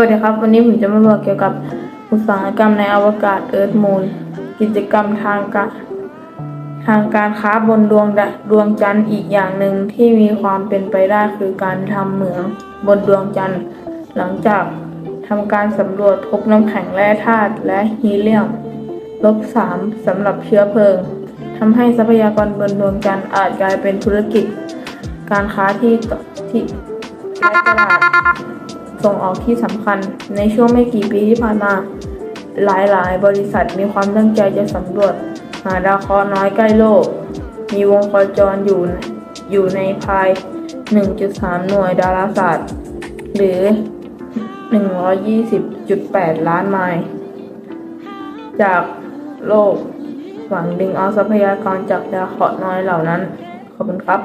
วัสดีครับ วันนี้ผมจะมาบอกเกี่ยวกับอุตสาหกรรมในอวกาศเอิร์ธมูนกิจกรรมทางการทางการค้าบนดวงดดวงจันทร์อีกอย่างหนึ่งที่มีความเป็นไปได้คือการทำเหมืองบนดวงจันทร์ หลังจากทำการสำรวจพบน้ำแข็งแร่ธาตุและฮีเลียมลบสามสำหรับเชื้อเพลิงทำให้ทรัพยากรบนดวงจันทร์อาจกลายเป็นธุรกิจ การค้าที่ที่ตลาด ส่งออกที่สำคัญ ในช่วงไม่กี่ปีที่ผ่านมา หลายๆ บริษัทมีความตั้งใจจะสำรวจ หาดาวเคราะห์น้อยใกล้โลก มีวงโคจรอยู่ในอยู่ในภาย 1.3 หน่วยดาราศาสตร์ หรือ 120.8 ล้านไมล์จากโลก หวังดึงเอาทรัพยากรจากดาวเคราะห์น้อยเหล่านั้น ขอบคุณครับ